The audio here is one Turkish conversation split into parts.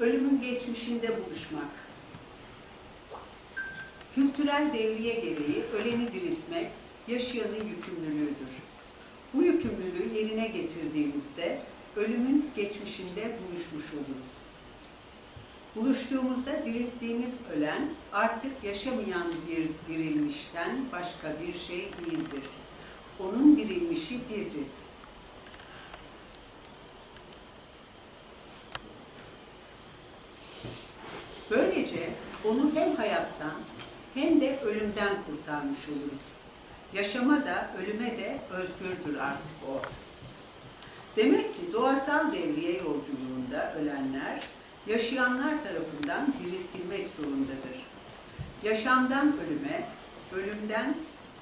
Ölümün geçmişinde buluşmak. Kültürel devriye gereği öleni diriltmek yaşayanın yükümlülüğüdür. Bu yükümlülüğü yerine getirdiğimizde ölümün geçmişinde buluşmuş oluruz. Buluştuğumuzda dirilttiğimiz ölen artık yaşamayan bir dirilmişten başka bir şey değildir. Onun dirilmişi biziz. Onu hem hayattan hem de ölümden kurtarmış oluruz. Yaşama da ölüme de özgürdür artık o. Demek ki doğasal devriye yolculuğunda ölenler yaşayanlar tarafından diriltilmek zorundadır. Yaşamdan ölüme, ölümden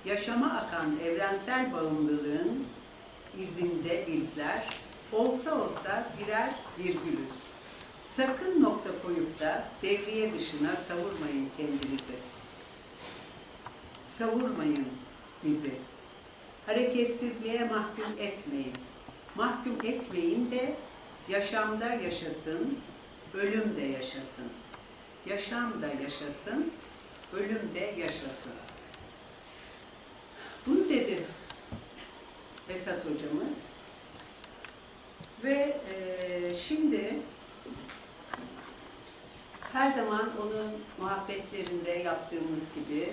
yaşama akan evrensel bağımlılığın izinde bizler olsa olsa birer virgülüz. Sakın nokta koyup da devriye dışına savurmayın kendinizi. Savurmayın bizi. Hareketsizliğe mahkum etmeyin. Mahkum etmeyin de yaşamda yaşasın, ölüm de yaşasın. Yaşam da yaşasın, ölüm de yaşasın. Bunu dedi Esat hocamız. Ve eee, şimdi her zaman onun muhabbetlerinde yaptığımız gibi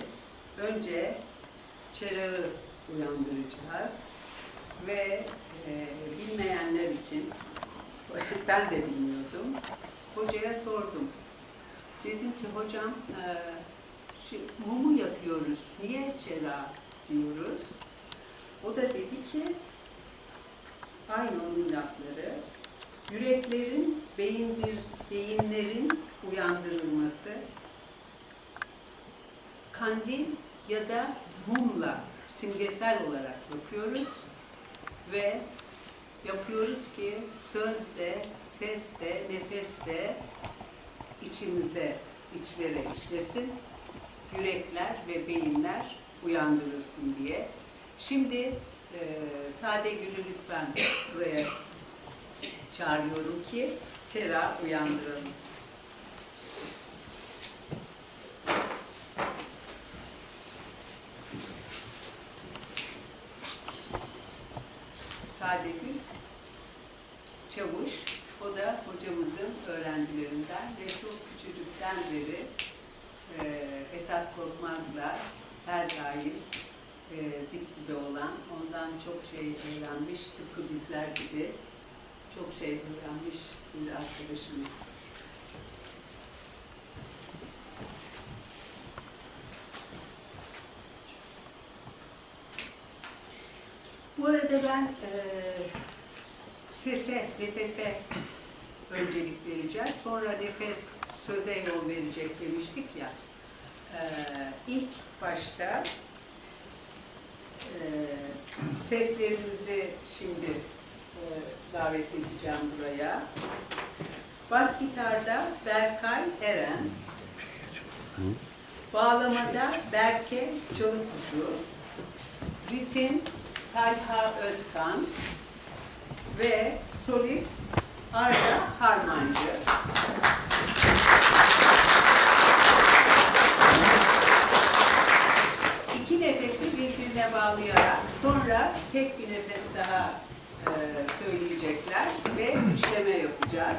önce çırağı uyandıracağız ve e, bilmeyenler için ben de bilmiyordum. Hocaya sordum. Dedim ki hocam e, şu mumu yakıyoruz. Niye çırağı diyoruz? O da dedi ki aynı onun lafları yüreklerin, beyindir, beyinlerin kandil ya da mumla simgesel olarak yapıyoruz ve yapıyoruz ki sözde, sesle, nefesle içimize, içlere işlesin, yürekler ve beyinler uyandırılsın diye. Şimdi e, Sade Gül'ü lütfen buraya çağırıyorum ki Çera uyandıralım. Sadegül Çavuş, o da hocamızın öğrencilerinden ve çok küçücükten beri e, Esat Korkmaz'la her daim e, dip dibe olan, ondan çok şey öğrenmiş, tıpkı bizler gibi çok şey öğrenmiş bir arkadaşımız. Bu arada ben e, sese, nefese öncelik vereceğiz. Sonra nefes söze yol verecek demiştik ya. E, ilk başta e, seslerimizi şimdi e, davet edeceğim buraya. Bas gitarda Berkay Eren, bağlamada Berke Çalıkuşu, ritim Talha Özkan ve solist Arda Harmancı. İki nefesi birbirine bağlayarak sonra tek bir nefes daha e, söyleyecekler ve üçleme yapacağız.